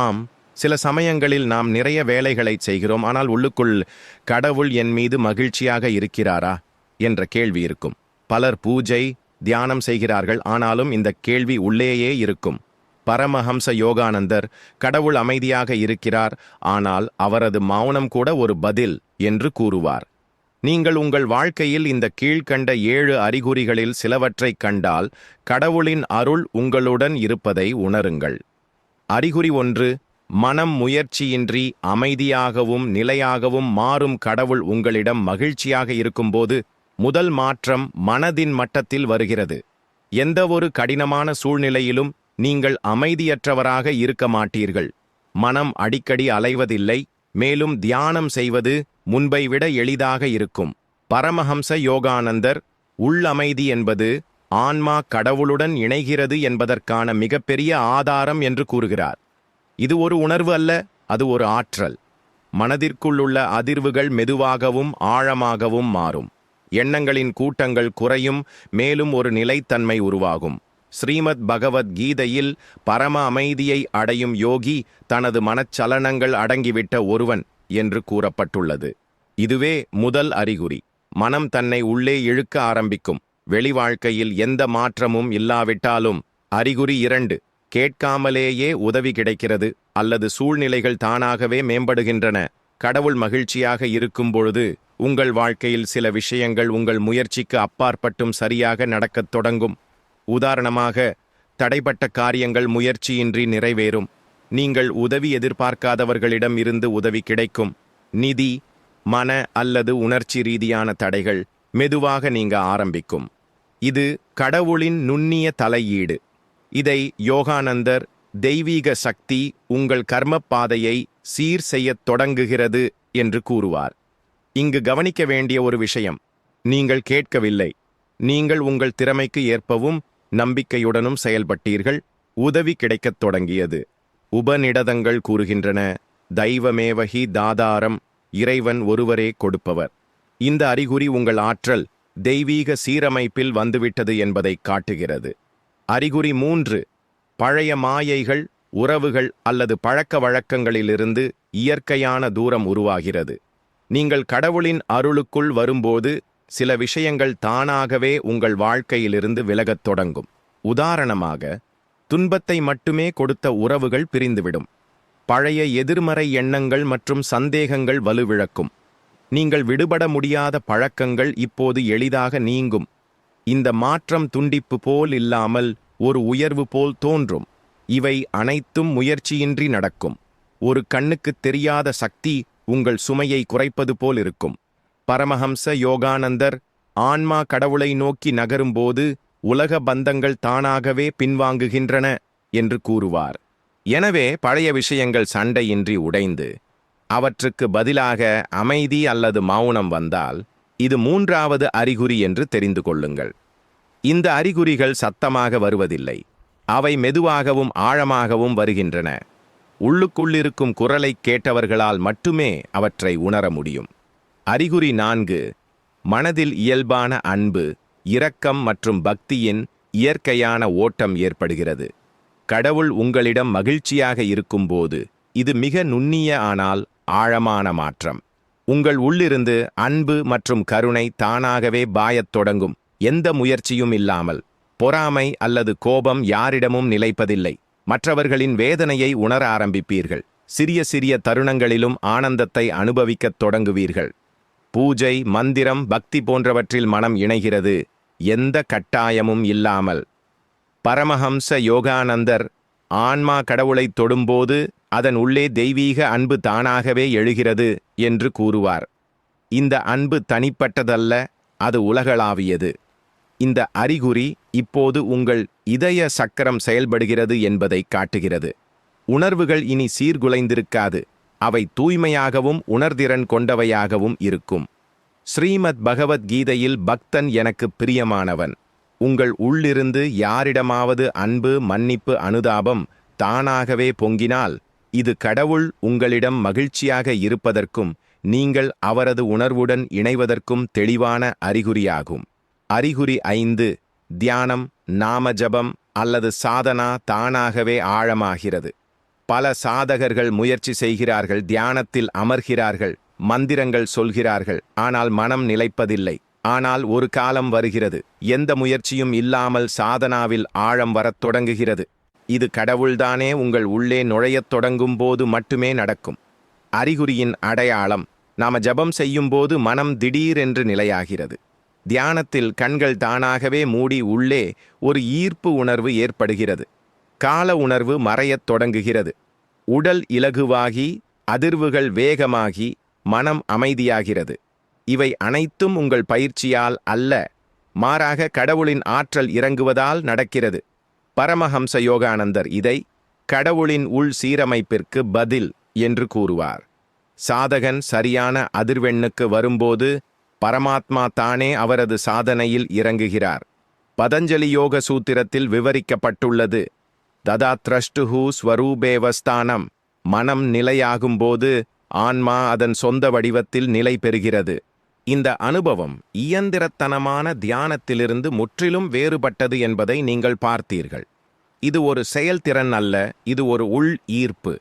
ஆம் சில சமயங்களில் நாம் நிறைய வேலைகளை செய்கிறோம் ஆனால் உள்ளுக்குள் கடவுள் என் மீது மகிழ்ச்சியாக இருக்கிறாரா என்ற கேள்வி இருக்கும். பலர் பூஜை தியானம் செய்கிறார்கள் ஆனாலும் இந்த கேள்வி உள்ளேயே இருக்கும். பரமஹம்ச யோகானந்தர் கடவுள் அமைதியாக இருக்கிறார் ஆனால் அவரது மௌனம் கூட ஒரு பதில் என்று கூறுவார். நீங்கள் உங்கள் வாழ்க்கையில் இந்த கீழ்கண்ட ஏழு அறிகுறிகளில் சிலவற்றைக் கண்டால் கடவுளின் அருள் உங்களுடன் இருப்பதை உணருங்கள். அறிகுறி ஒன்று மனம் முயற்சியின்றி அமைதியாகவும் நிலையாகவும் மாறும் கடவுள் உங்களிடம் மகிழ்ச்சியாக இருக்கும்போது முதல் மாற்றம் மனதின் மட்டத்தில் வருகிறது. எந்தவொரு கடினமான சூழ்நிலையிலும் நீங்கள் அமைதியற்றவராக இருக்க மாட்டீர்கள். மனம் அடிக்கடி அலைவதில்லை மேலும் தியானம் செய்வது முன்பை விட எளிதாக இருக்கும். பரமஹம்ச யோகானந்தர் உள்ளமைதி என்பது ஆன்மா கடவுளுடன் இணைகிறது என்பதற்கான மிகப்பெரிய ஆதாரம் என்று கூறுகிறார். இது ஒரு உணர்வு அல்ல அது ஒரு ஆற்றல். மனதிற்குள்ளுள்ள அதிர்வுகள் மெதுவாகவும் ஆழமாகவும் மாறும். எண்ணங்களின் கூட்டங்கள் குறையும் மேலும் ஒரு நிலைத்தன்மை உருவாகும். ஸ்ரீமத் பகவத் கீதையில் பரம அமைதியை அடையும் யோகி தனது மனச்சலனங்கள் அடங்கிவிட்ட ஒருவன் என்று கூறப்பட்டுள்ளது. இதுவே முதல் அறிகுறி. மனம் தன்னை உள்ளே இழுக்க ஆரம்பிக்கும். வெளிவாழ்க்கையில் எந்த மாற்றமும் இல்லாவிட்டாலும் அறிகுறி இரண்டு கேட்காமலேயே உதவி கிடைக்கிறது அல்லது சூழ்நிலைகள் தானாகவே மேம்படுகின்றன. கடவுள் மகிழ்ச்சியாக இருக்கும் பொழுது உங்கள் வாழ்க்கையில் சில விஷயங்கள் உங்கள் முயற்சிக்கு அப்பாற்பட்டும் சரியாக நடக்கத் தொடங்கும். உதாரணமாக தடைப்பட்ட காரியங்கள் முயற்சியின்றி நிறைவேறும். நீங்கள் உதவி எதிர்பார்க்காதவர்களிடம் இருந்து உதவி கிடைக்கும். நிதி மன அல்லது உணர்ச்சி ரீதியான தடைகள். மெதுவாக நீங்க ஆரம்பிக்கும். இது கடவுளின் நுண்ணிய தலையீடு. இதை யோகானந்தர் தெய்வீக சக்தி உங்கள் கர்மப் பாதையை சீர் செய்யத் தொடங்குகிறது என்று கூறுவார். இங்கு கவனிக்க வேண்டிய ஒரு விஷயம் நீங்கள் கேட்கவில்லை. நீங்கள் உங்கள் திறமைக்கு ஏற்பவும் நம்பிக்கையுடனும் செயல்பட்டீர்கள். உதவி கிடைக்கத் தொடங்கியது. உபநிடதங்கள் கூறுகின்றன. தெய்வமேவகி தாதாரம் இறைவன் ஒருவரே கொடுப்பவர். இந்த அறிகுறி உங்கள் ஆற்றல் தெய்வீக சீரமைப்பில் வந்துவிட்டது என்பதை காட்டுகிறது. அறிகுறி மூன்று பழைய மாயைகள் உறவுகள் அல்லது பழக்க வழக்கங்களிலிருந்து இயற்கையான தூரம் உருவாகிறது. நீங்கள் கடவுளின் அருளுக்குள் வரும்போது சில விஷயங்கள் தானாகவே உங்கள் வாழ்க்கையிலிருந்து விலகத் தொடங்கும். உதாரணமாக துன்பத்தை மட்டுமே கொடுத்த உறவுகள் பிரிந்துவிடும். பழைய எதிர்மறை எண்ணங்கள் மற்றும் சந்தேகங்கள் வலுவிழக்கும். நீங்கள் விடுபட முடியாத பழக்கங்கள் இப்போது எளிதாக நீங்கும். இந்த மாற்றம் துண்டிப்பு போல் இல்லாமல் ஒரு உயர்வு போல் தோன்றும். இவை அனைத்தும் முயற்சியின்றி நடக்கும். ஒரு கண்ணுக்குத் தெரியாத சக்தி உங்கள் சுமையை குறைப்பது போல் இருக்கும். பரமஹம்ச யோகானந்தர் ஆன்மா கடவுளை நோக்கி நகரும்போது உலக பந்தங்கள் தானாகவே பின்வாங்குகின்றன என்று கூறுவார். எனவே பழைய விஷயங்கள் சண்டையின்றி உடைந்து அவற்றுக்கு பதிலாக அமைதி அல்லது மௌனம் வந்தால் இது மூன்றாவது அறிகுறி என்று தெரிந்து கொள்ளுங்கள். இந்த அறிகுறிகள் சத்தமாக வருவதில்லை. அவை மெதுவாகவும் ஆழமாகவும் வருகின்றன. உள்ளுக்குள்ளிருக்கும் குரலைக் கேட்டவர்களால் மட்டுமே அவற்றை உணர முடியும். அறிகுறி நான்கு மனதில் இயல்பான அன்பு இரக்கம் மற்றும் பக்தியின் இயற்கையான ஓட்டம் ஏற்படுகிறது. கடவுள் உங்களிடம் மகிழ்ச்சியாக இருக்கும்போது இது மிக நுண்ணிய ஆனால் ஆழமான மாற்றம். உங்கள் உள்ளிருந்து அன்பு மற்றும் கருணை தானாகவே பாயத் தொடங்கும். எந்த முயற்சியும் இல்லாமல். பொறாமை அல்லது கோபம் யாரிடமும் நிலைப்பதில்லை. மற்றவர்களின் வேதனையை உணர ஆரம்பிப்பீர்கள். சிறிய சிறிய தருணங்களிலும் ஆனந்தத்தை அனுபவிக்கத் தொடங்குவீர்கள். பூஜை மந்திரம் பக்தி போன்றவற்றில் மனம் இணைகிறது. எந்த கட்டாயமும் இல்லாமல். பரமஹம்ச யோகானந்தர் ஆன்மா கடவுளை தொடும்போது அதன் உள்ளே தெய்வீக அன்பு தானாகவே எழுகிறது என்று கூறுவார். இந்த அன்பு தனிப்பட்டதல்ல அது உலகளாவியது. இந்த அறிகுறி இப்போது உங்கள் இதய சக்கரம் செயல்படுகிறது என்பதை காட்டுகிறது. உணர்வுகள் இனி சீர்குலைந்திருக்காது அவை தூய்மையாகவும் உணர்திறன் கொண்டவையாகவும் இருக்கும். ஸ்ரீமத் பகவத்கீதையில் பக்தன் எனக்கு பிரியமானவன். உங்கள் உள்ளிருந்து யாரிடமாவது அன்பு மன்னிப்பு அனுதாபம் தானாகவே பொங்கினால் இது கடவுள் உங்களிடம் மகிழ்ச்சியாக இருப்பதற்கும் நீங்கள் அவரது உணர்வுடன் இணைவதற்கும் தெளிவான அறிகுறியாகும். அறிகுறி ஐந்து தியானம் நாம ஜபம் அல்லது சாதனா தானாகவே ஆழமாகிறது. பல சாதகர்கள் முயற்சி செய்கிறார்கள் தியானத்தில் அமர்கிறார்கள் மந்திரங்கள் சொல்கிறார்கள் ஆனால் மனம் நிலைப்பதில்லை. ஆனால் ஒரு காலம் வருகிறது. எந்த முயற்சியும் இல்லாமல் சாதனாவில் ஆழம் வரத் தொடங்குகிறது. இது கடவுள்தானே உங்கள் உள்ளே நுழையத் தொடங்கும் போது மட்டுமே நடக்கும். அறிகுறியின் அடையாளம் நாம ஜபம் செய்யும்போது மனம் திடீரென்று நிலையாகிறது. தியானத்தில் கண்கள் தானாகவே மூடி உள்ளே ஒரு ஈர்ப்பு உணர்வு ஏற்படுகிறது. கால உணர்வு மறையத் தொடங்குகிறது. உடல் இலகுவாகி அதிர்வுகள் வேகமாகி மனம் அமைதியாகிறது. இவை அனைத்தும் உங்கள் பயிற்சியால் அல்ல மாறாக கடவுளின் ஆற்றல் இறங்குவதால் நடக்கிறது. பரமஹம்ச யோகானந்தர் இதை கடவுளின் உள் சீரமைப்பிற்கு பதில் என்று கூறுவார். சாதகன் சரியான அதிர்வெண்ணுக்கு வரும்போது பரமாத்மா தானே அவரது சாதனையில் இறங்குகிறார். பதஞ்சலி யோக சூத்திரத்தில் விவரிக்கப்பட்டுள்ளது ததாத்ரஷ்டுஹு ஸ்வரூபேவஸ்தானம் மனம் நிலையாகும்போது ஆன்மா அதன் சொந்த வடிவத்தில் நிலை பெறுகிறது. இந்த அனுபவம் இயந்திரத்தனமான தியானத்திலிருந்து முற்றிலும் வேறுபட்டது என்பதை நீங்கள் பார்த்தீர்கள். இது ஒரு செயல்திறன் அல்ல இது ஒரு உள் ஈர்ப்பு.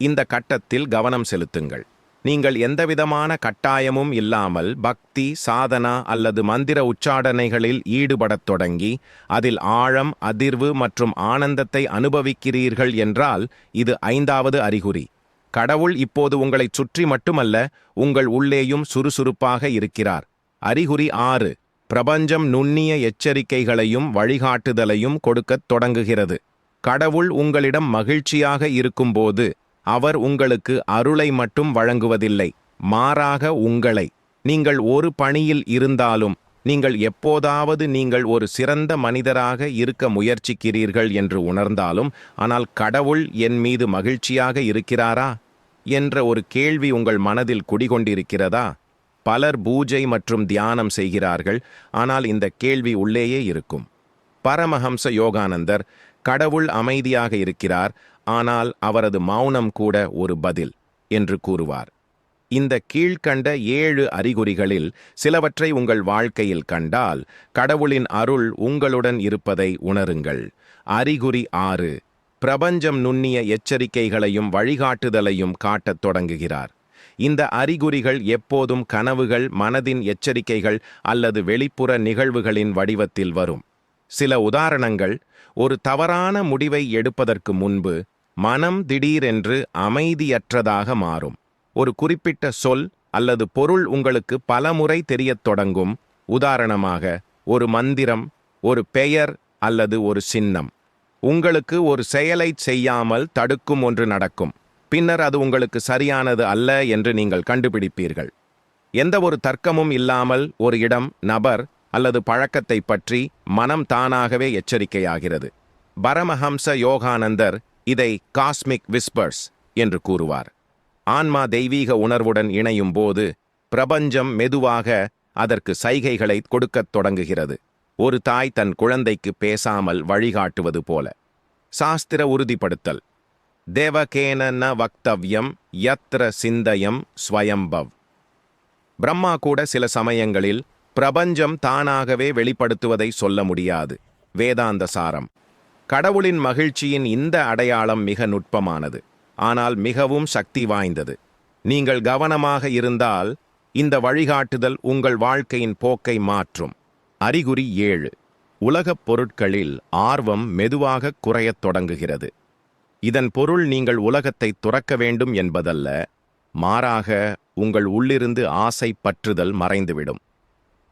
இந்த கட்டத்தில் கவனம் செலுத்துங்கள். நீங்கள் எந்தவிதமான கட்டாயமும் இல்லாமல் பக்தி சாதனா அல்லது மந்திர உச்சாடனைகளில் ஈடுபடத் தொடங்கி அதில் ஆழம் அதிர்வு மற்றும் ஆனந்தத்தை அனுபவிக்கிறீர்கள் என்றால் இது ஐந்தாவது அறிகுறி. கடவுள் இப்போது உங்களைச் சுற்றி மட்டுமல்ல உங்கள் உள்ளேயும் சுறுசுறுப்பாக இருக்கிறார். அறிகுறி ஆறு பிரபஞ்சம் நுண்ணிய எச்சரிக்கைகளையும் வழிகாட்டுதலையும் கொடுக்கத் தொடங்குகிறது. கடவுள் உங்களிடம் மகிழ்ச்சியாக இருக்கும்போது அவர் உங்களுக்கு அருளை மட்டும் வழங்குவதில்லை மாறாக உங்களை. நீங்கள் ஒரு பணியில் இருந்தாலும் நீங்கள் எப்போதாவது நீங்கள் ஒரு சிறந்த மனிதராக இருக்க முயற்சிக்கிறீர்கள் என்று உணர்ந்தாலும் ஆனால் கடவுள் என் மீது மகிழ்ச்சியாக இருக்கிறாரா? என்ற ஒரு கேள்வி உங்கள் மனதில் குடிகொண்டிருக்கிறதா? பலர் பூஜை மற்றும் தியானம் செய்கிறார்கள் ஆனால் இந்த கேள்வி உள்ளேயே இருக்கும். பரமஹம்ச யோகானந்தர் கடவுள் அமைதியாக இருக்கிறார் ஆனால் அவரது மௌனம் கூட ஒரு பதில் என்று கூறுவார். இந்த கீழ்கண்ட ஏழு அறிகுறிகளில் சிலவற்றை உங்கள் வாழ்க்கையில் கண்டால் கடவுளின் அருள் உங்களுடன் இருப்பதை உணருங்கள். அறிகுறி ஆறு பிரபஞ்சம் நுண்ணிய எச்சரிக்கைகளையும் வழிகாட்டுதலையும் காட்டத் தொடங்குகிறார். இந்த அறிகுறிகள் எப்போதும் கனவுகள் மனதின் எச்சரிக்கைகள் அல்லது வெளிப்புற நிகழ்வுகளின் வடிவத்தில் வரும். சில உதாரணங்கள் ஒரு தவறான முடிவை எடுப்பதற்கு முன்பு மனம் திடீரென்று அமைதியற்றதாக மாறும். ஒரு குறிப்பிட்ட சொல் அல்லது பொருள் உங்களுக்கு பலமுறை தெரியத் தொடங்கும். உதாரணமாக ஒரு மந்திரம் ஒரு பெயர் அல்லது ஒரு சின்னம். உங்களுக்கு ஒரு செயலைச் செய்யாமல் தடுக்கும் ஒன்று நடக்கும். பின்னர் அது உங்களுக்கு சரியானது அல்ல என்று நீங்கள் கண்டுபிடிப்பீர்கள். எந்த ஒரு தர்க்கமும் இல்லாமல் ஒரு இடம் நபர் அல்லது பழக்கத்தை பற்றி மனம் தானாகவே எச்சரிக்கையாகிறது. பரமஹம்ச யோகானந்தர் இதை காஸ்மிக் விஸ்பர்ஸ் என்று கூறுவார். ஆன்மா தெய்வீக உணர்வுடன் இணையும் போது பிரபஞ்சம் மெதுவாக அதற்கு சைகைகளை கொடுக்கத் தொடங்குகிறது. ஒரு தாய் தன் குழந்தைக்கு பேசாமல் வழிகாட்டுவது போல. சாஸ்திர உறுதிப்படுத்தல். தேவகேன ந வக்தவ்யம் யத்ர சிந்தயம் ஸ்வயம்பவ். பிரம்மா கூட சில சமயங்களில் பிரபஞ்சம் தானாகவே வெளிப்படுத்துவதை சொல்ல முடியாது. வேதாந்த சாரம். கடவுளின் மகிழ்ச்சியின் இந்த அடையாளம் மிக நுட்பமானது. ஆனால் மிகவும் சக்தி வாய்ந்தது. நீங்கள் கவனமாக இருந்தால் இந்த வழிகாட்டுதல் உங்கள் வாழ்க்கையின் போக்கை மாற்றும். அறிகுறி ஏழு. உலகப் பொருட்களில் ஆர்வம் மெதுவாக குறையத் தொடங்குகிறது. இதன் பொருள் நீங்கள் உலகத்தை துறக்க வேண்டும் என்பதல்ல மாறாக உங்கள் உள்ளிருந்து ஆசை பற்றுதல் மறைந்துவிடும்.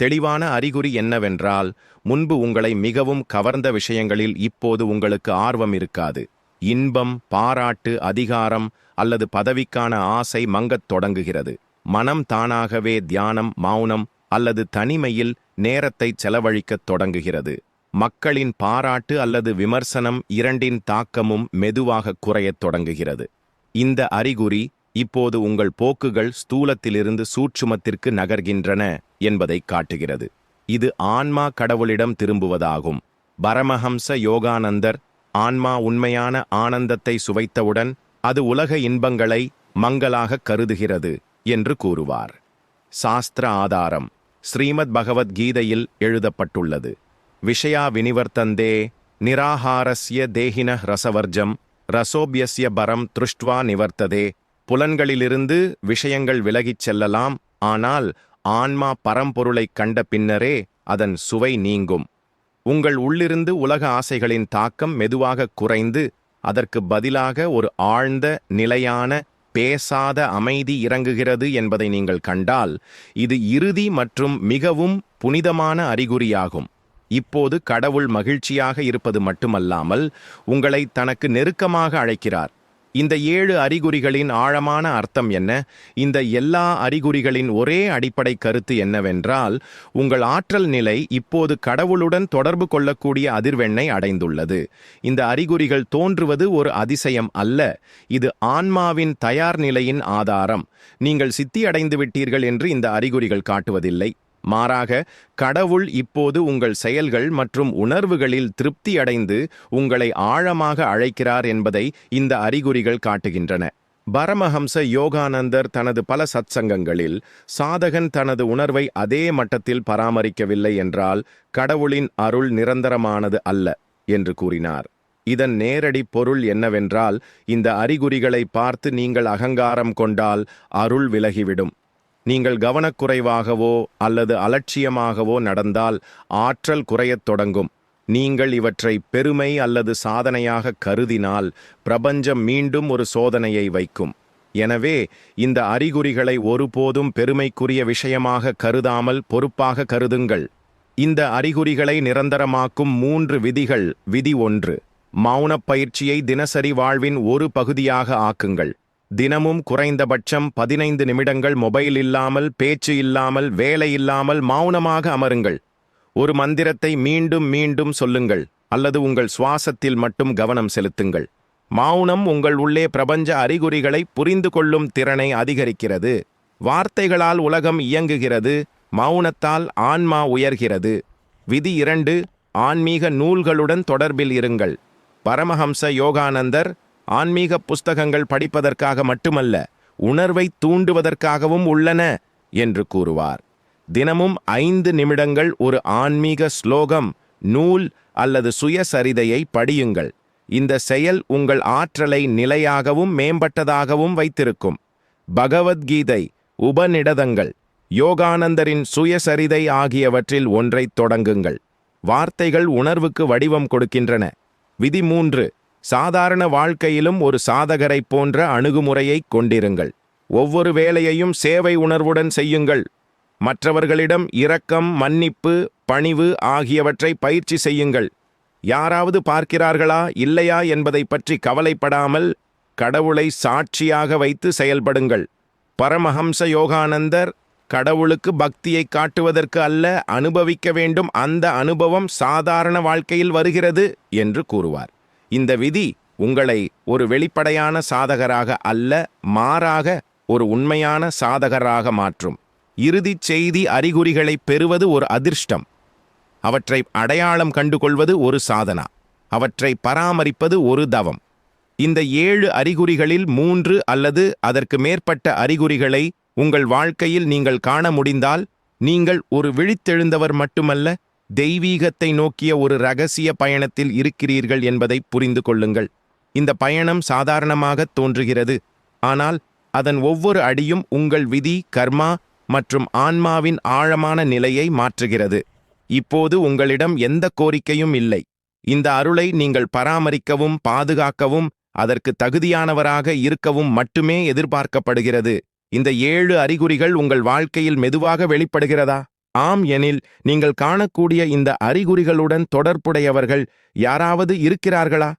தெளிவான அறிகுறி என்னவென்றால் முன்பு உங்களை மிகவும் கவர்ந்த விஷயங்களில் இப்போது உங்களுக்கு ஆர்வம் இருக்காது. இன்பம் பாராட்டு அதிகாரம் அல்லது பதவிக்கான ஆசை மங்கத் தொடங்குகிறது. மனம் தானாகவே தியானம் மௌனம் அல்லது தனிமையில் நேரத்தை செலவழிக்கத் தொடங்குகிறது. மக்களின் பாராட்டு அல்லது விமர்சனம் இரண்டின் தாக்கமும் மெதுவாக குறையத் தொடங்குகிறது. இந்த அறிகுறி இப்போது உங்கள் போக்குகள் ஸ்தூலத்திலிருந்து சூட்சுமத்திற்கு நகர்கின்றன என்பதை காட்டுகிறது. இது ஆன்மா கடவுளிடம் திரும்புவதாகும். பரமஹம்ச யோகானந்தர் ஆன்மா உண்மையான ஆனந்தத்தை சுவைத்தவுடன் அது உலக இன்பங்களை மங்களாக கருதுகிறது என்று கூறுவார். சாஸ்திர ஆதாரம். ஸ்ரீமத் பகவத்கீதையில் எழுதப்பட்டுள்ளது. விஷயா வினிவர்த்தந்தே நிராகாரஸ்ய தேகின ரசவர்ஜம் ரசோபியஸ்ய பரம் திருஷ்டுவா நிவர்த்ததே. புலன்களிலிருந்து விஷயங்கள் விலகிச் செல்லலாம் ஆனால் ஆன்மா பரம்பொருளைக் கண்ட பின்னரே அதன் சுவை நீங்கும். உங்கள் உள்ளிருந்து உலக ஆசைகளின் தாக்கம் மெதுவாக குறைந்து அதற்கு பதிலாக ஒரு ஆழ்ந்த நிலையான பேசாத அமைதி இறங்குகிறது என்பதை நீங்கள் கண்டால் இது இறுதி மற்றும் மிகவும் புனிதமான அறிகுறியாகும். இப்போது கடவுள் மகிழ்ச்சியாக இருப்பது மட்டுமல்லாமல் உங்களை தனக்கு நெருக்கமாக அழைக்கிறார். இந்த ஏழு அறிகுறிகளின் ஆழமான அர்த்தம் என்ன? இந்த எல்லா அறிகுறிகளின் ஒரே அடிப்படை கருத்து என்னவென்றால் உங்கள் ஆற்றல் நிலை இப்போது கடவுளுடன் தொடர்பு கொள்ளக்கூடிய அதிர்வெண்ணை அடைந்துள்ளது. இந்த அறிகுறிகள் தோன்றுவது ஒரு அதிசயம் அல்ல. இது ஆன்மாவின் தயார் நிலையின் ஆதாரம். நீங்கள் சித்தியடைந்து விட்டீர்கள் என்று இந்த அறிகுறிகள் காட்டுவதில்லை. மாறாக கடவுள் இப்போது உங்கள் செயல்கள் மற்றும் உணர்வுகளில் திருப்தி அடைந்து உங்களை ஆழமாக அழைக்கிறார் என்பதை இந்த அறிகுறிகள் காட்டுகின்றன. பரமஹம்ச யோகானந்தர் தனது பல சத்சங்கங்களில் சாதகன் தனது உணர்வை அதே மட்டத்தில் பராமரிக்கவில்லை என்றால் கடவுளின் அருள் நிரந்தரமானது அல்ல என்று கூறினார். இதன் நேரடி பொருள் என்னவென்றால் இந்த அறிகுறிகளை பார்த்து நீங்கள் அகங்காரம் கொண்டால் அருள் விலகிவிடும். நீங்கள் கவனக்குறைவாகவோ அல்லது அலட்சியமாகவோ நடந்தால் ஆற்றல் குறையத் தொடங்கும். நீங்கள் இவற்றை பெருமை அல்லது சாதனையாக கருதினால் பிரபஞ்சம் மீண்டும் ஒரு சோதனையை வைக்கும். எனவே இந்த அறிகுறிகளை ஒருபோதும் பெருமைக்குரிய விஷயமாக கருதாமல் பொறுப்பாக கருதுங்கள். இந்த அறிகுறிகளை நிரந்தரமாக்கும் மூன்று விதிகள். விதி ஒன்று. மௌனப் பயிற்சியை தினசரி வாழ்வின் ஒரு பகுதியாக ஆக்குங்கள். தினமும் குறைந்தபட்சம் பதினைந்து நிமிடங்கள் மொபைல் இல்லாமல் பேச்சு இல்லாமல் வேலை இல்லாமல் மௌனமாக அமருங்கள். ஒரு மந்திரத்தை மீண்டும் மீண்டும் சொல்லுங்கள் அல்லது உங்கள் சுவாசத்தில் மட்டும் கவனம் செலுத்துங்கள். மௌனம் உங்கள் உள்ளே பிரபஞ்ச அறிகுறிகளை புரிந்து கொள்ளும் திறனை அதிகரிக்கிறது. வார்த்தைகளால் உலகம் இயங்குகிறது மௌனத்தால் ஆன்மா உயர்கிறது. விதி இரண்டு ஆன்மீக நூல்களுடன் தொடர்பில் இருங்கள். பரமஹம்ச யோகானந்தர் ஆன்மீக புஸ்தகங்கள் படிப்பதற்காக மட்டுமல்ல உணர்வை தூண்டுவதற்காகவும் உள்ளன என்று கூறுவார். தினமும் ஐந்து நிமிடங்கள் ஒரு ஆன்மீக ஸ்லோகம் நூல் அல்லது சுயசரிதையை படியுங்கள். இந்த செயல் உங்கள் ஆற்றலை நிலையாகவும் மேம்பட்டதாகவும் வைத்திருக்கும். பகவத்கீதை உபநிடதங்கள் யோகானந்தரின் சுயசரிதை ஆகியவற்றில் ஒன்றைத் தொடங்குங்கள். வார்த்தைகள் உணர்வுக்கு வடிவம் கொடுக்கின்றன. விதி மூன்று சாதாரண வாழ்க்கையிலும் ஒரு சாதகரைப் போன்ற அணுகுமுறையைக் கொண்டிருங்கள். ஒவ்வொரு வேலையையும் சேவை உணர்வுடன் செய்யுங்கள். மற்றவர்களிடம் இரக்கம் மன்னிப்பு பணிவு ஆகியவற்றை பயிற்சி செய்யுங்கள். யாராவது பார்க்கிறார்களா இல்லையா என்பதை பற்றி கவலைப்படாமல் கடவுளை சாட்சியாக வைத்து செயல்படுங்கள். பரமஹம்ச யோகானந்தர் கடவுளுக்கு பக்தியை காட்டுவதற்கு அல்ல அனுபவிக்க வேண்டும். அந்த அனுபவம் சாதாரண வாழ்க்கையில் வருகிறது என்று கூறுவார். இந்த விதி உங்களை ஒரு வெளிப்படையான சாதகராக அல்ல மாறாக ஒரு உண்மையான சாதகராக மாற்றும். இறுதிச் செய்தி அறிகுறிகளை பெறுவது ஒரு அதிர்ஷ்டம். அவற்றை அடையாளம் கண்டுகொள்வது ஒரு சாதனா. அவற்றை பராமரிப்பது ஒரு தவம். இந்த ஏழு அறிகுறிகளில் மூன்று அல்லது அதற்கு மேற்பட்ட அறிகுறிகளை உங்கள் வாழ்க்கையில் நீங்கள் காண முடிந்தால் நீங்கள் ஒரு விழித்தெழுந்தவர் மட்டுமல்ல தெய்வீகத்தை நோக்கிய ஒரு ரகசிய பயணத்தில் இருக்கிறீர்கள் என்பதை புரிந்து கொள்ளுங்கள். இந்த பயணம் சாதாரணமாக தோன்றுகிறது. ஆனால் அதன் ஒவ்வொரு அடியும் உங்கள் விதி கர்மா மற்றும் ஆன்மாவின் ஆழமான நிலையை மாற்றுகிறது. இப்போது உங்களிடம் எந்த கோரிக்கையும் இல்லை. இந்த அருளை நீங்கள் பராமரிக்கவும் பாதுகாக்கவும் அதற்கு தகுதியானவராக இருக்கவும் மட்டுமே எதிர்பார்க்கப்படுகிறது. இந்த ஏழு அறிகுறிகள் உங்கள் வாழ்க்கையில் மெதுவாக வெளிப்படுகிறதா? ஆம் எனில் நீங்கள் காணக்கூடிய இந்த அறிகுறிகளுடன் தொடர்புடையவர்கள் யாராவது இருக்கிறார்களா?